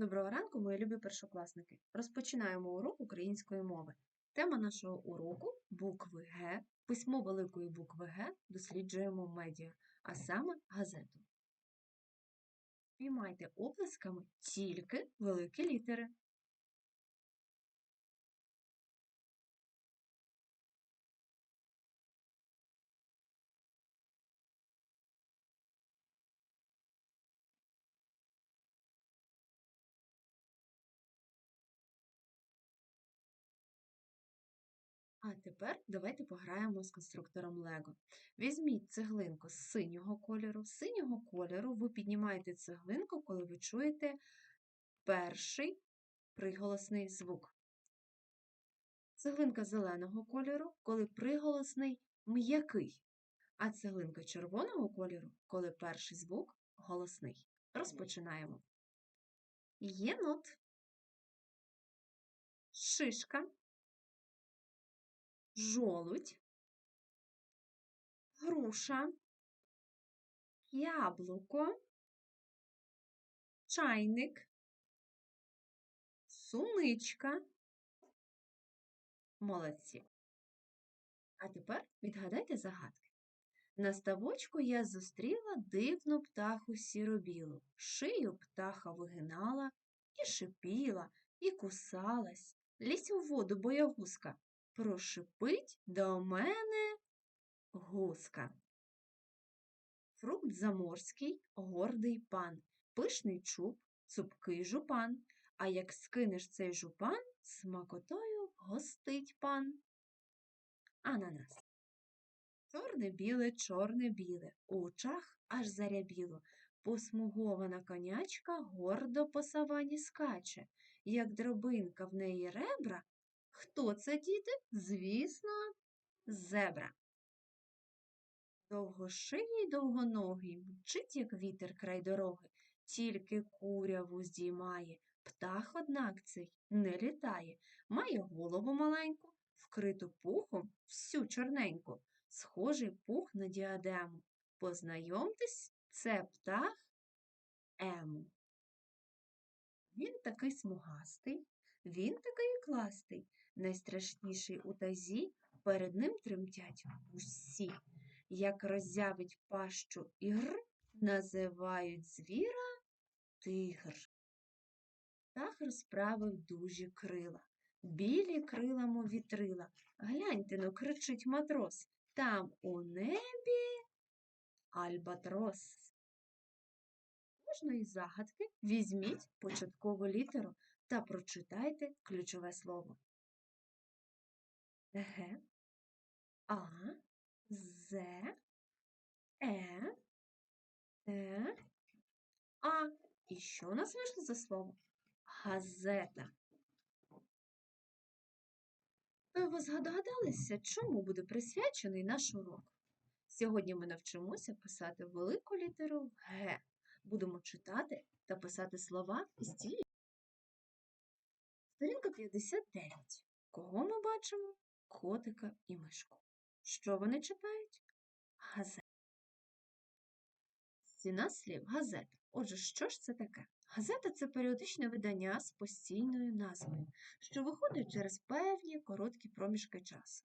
Доброго ранку, мої любі першокласники. Розпочинаємо урок української мови. Тема нашого уроку букви Г. Письмо великої букви Г досліджуємо медіа, а саме газету. Піймайте оплесками тільки великі літери. А тепер давайте пограємо з конструктором Лего. Візьміть цеглинку з синього кольору. З синього кольору ви піднімаєте цеглинку, коли ви чуєте перший приголосний звук. Цеглинка зеленого кольору, коли приголосний м'який. А цеглинка червоного кольору, коли перший звук голосний. Розпочинаємо. Єнот. Шишка жолудь, груша, яблуко, чайник, суничка. Молодці. А тепер відгадайте загадки. На ставочку я зустріла дивну птаху сіробілу. Шию птаха вигинала і шипіла, і кусалась. Лізь у воду, боягузка, прошипить до мене гуска. Фрукт заморський, гордий пан, пишний чуб, цупкий жупан. А як скинеш цей жупан, смакотою гостить пан. Ананас. Чорне біле, чорне біле, у очах аж зарябіло. Посмугована конячка гордо по савані скаче, як дробинка в неї ребра, Хто це, діти? Звісно, зебра. Довгошиїй довгоногий, мчить, як вітер край дороги, тільки куряву здіймає. Птах, однак, цей не літає, має голову маленьку, вкриту пухом всю чорненьку, схожий пух на діадему. Познайомтесь, це птах Ему. Він такий смугастий, він такий кластий, найстрашніший у тазі, перед ним тремтять усі. Як роззявить пащу ігр, називають звіра тигр. Птах розправив дужі крила, білі крила вітрила. Гляньте но, кричить матрос, там у небі альбатрос. Кожної загадки візьміть початкову літеру та прочитайте ключове слово. Г, А, З, Е, Е, А. І що у нас вийшло за слово? Газета. Ви згадалися, чому буде присвячений наш урок? Сьогодні ми навчимося писати велику літеру Г. Будемо читати та писати слова з цієї. Сторінка 59. Кого ми бачимо? котика і мишку. Що вони читають? Газета. Стіна слів газета. Отже, що ж це таке? Газета це періодичне видання з постійною назвою, що виходить через певні короткі проміжки часу.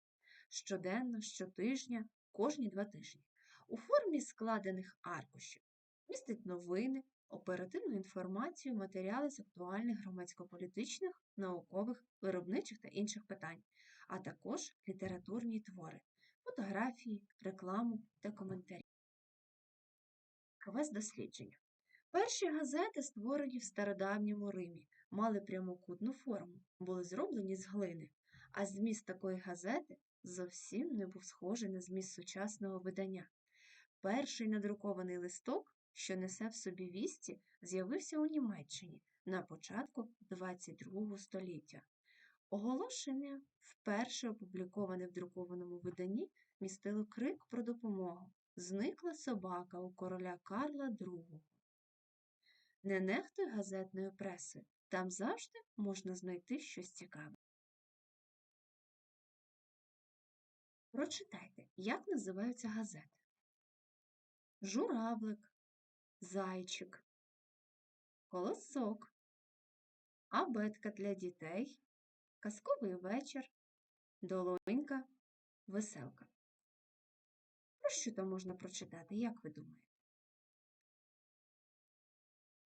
Щоденно, щотижня, кожні два тижні. У формі складених аркушів містить новини, оперативну інформацію, матеріали з актуальних громадсько-політичних, наукових, виробничих та інших питань, а також літературні твори, фотографії, рекламу та коментарі. Квест дослідження. Перші газети, створені в стародавньому Римі, мали прямокутну форму, були зроблені з глини, а зміст такої газети зовсім не був схожий на зміст сучасного видання. Перший надрукований листок, що несе в собі вісті, з'явився у Німеччині на початку ХХ століття. Оголошення, вперше опубліковане в друкованому виданні, містило крик про допомогу. Зникла собака у короля Карла II. Не нехтуй газетною пресою. Там завжди можна знайти щось цікаве. Прочитайте, як називаються газети. Журавлик, зайчик, колосок, абетка для дітей, казковий вечір, долонька, веселка. Про що там можна прочитати, як ви думаєте?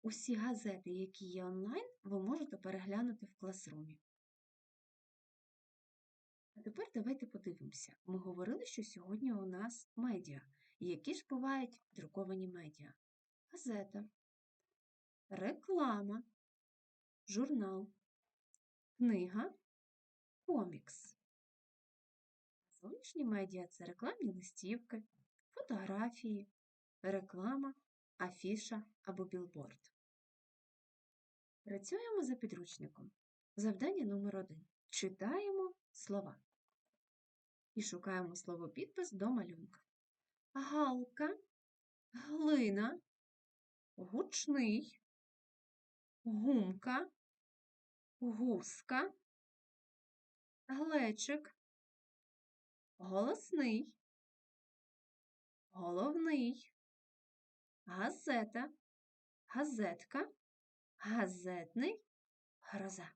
Усі газети, які є онлайн, ви можете переглянути в класрумі. А тепер давайте подивимося. Ми говорили, що сьогодні у нас медіа. Які ж бувають друковані медіа? Газета, реклама, журнал, книга, комікс. Зовнішні медіа це рекламні листівки, фотографії, реклама, афіша або білборд. Працюємо за підручником. Завдання номер один. Читаємо слова. І шукаємо словопідпис до малюнка. Галка, глина, гучний, гумка, гуска, глечик, голосний, головний, газета, газетка, газетний, гроза.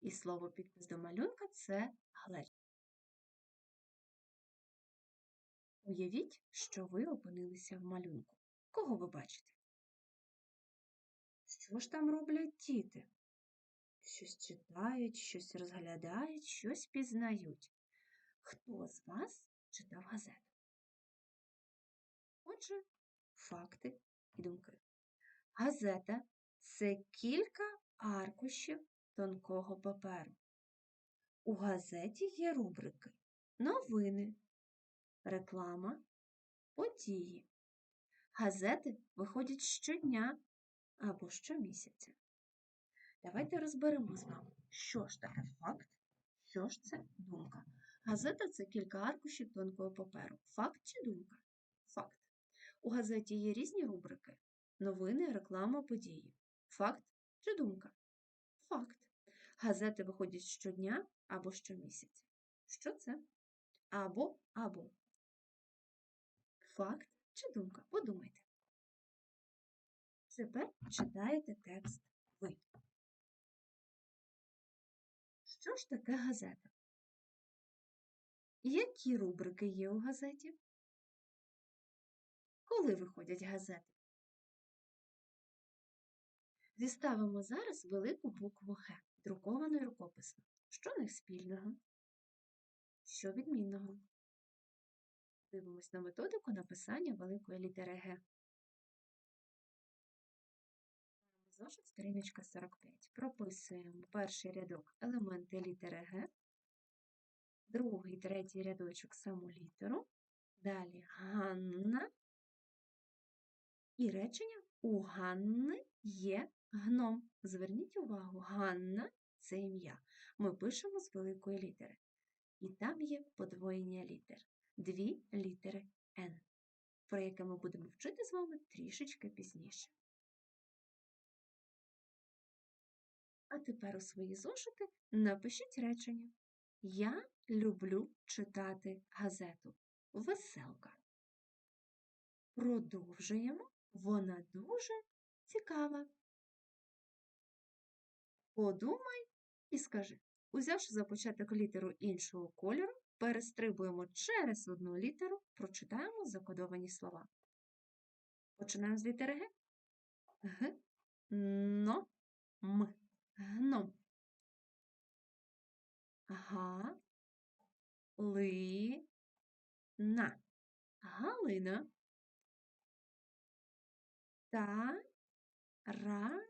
І слово підпис до малюнка це глечик. Уявіть, що ви опинилися в малюнку. Кого ви бачите? Що ж там роблять діти? Щось читають, щось розглядають, щось пізнають. Хто з вас читав газету? Отже, факти і думки. Газета це кілька аркушів тонкого паперу. У газеті є рубрики Новини, реклама, події. Газети виходять щодня або щомісяця. Давайте розберемо з вами, що ж таке факт, що ж це думка. Газета це кілька аркушів тонкого паперу. Факт чи думка? Факт. У газеті є різні рубрики: новини, реклама, події. Факт чи думка? Факт. Газети виходять щодня або щомісяця. Що це? Або або. Факт чи думка? Подумайте. Тепер читаєте текст ви. Що ж таке газета? Які рубрики є у газеті? Коли виходять газети? Зіставимо зараз велику букву Г, друковану рукописно. Що в них спільного? Що відмінного? Дивимось на методику написання великої літери Г. Зошит сторіночка 45. Прописуємо перший рядок елементи літери Г, другий, третій рядочок саму літеру, далі Ганна і речення у Ганни є гном. Зверніть увагу, Ганна це ім'я. Ми пишемо з великої літери. І там є подвоєння літер. Дві літери Н, про яке ми будемо вчити з вами трішечки пізніше. А тепер у свої зошити напишіть речення. Я люблю читати газету. Веселка. Продовжуємо. Вона дуже цікава. Подумай і скажи, узявши за початок літеру іншого кольору, перестрибуємо через одну літеру, прочитаємо закодовані слова. Починаємо з літери Г. Г, но, м. Гном. Га, ли, на. Галина. Та, ра,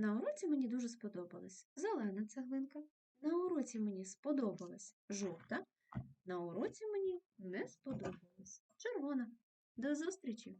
На уроці мені дуже сподобалась зелена цеглинка. На уроці мені сподобалась жовта. На уроці мені не сподобалась червона. До зустрічі!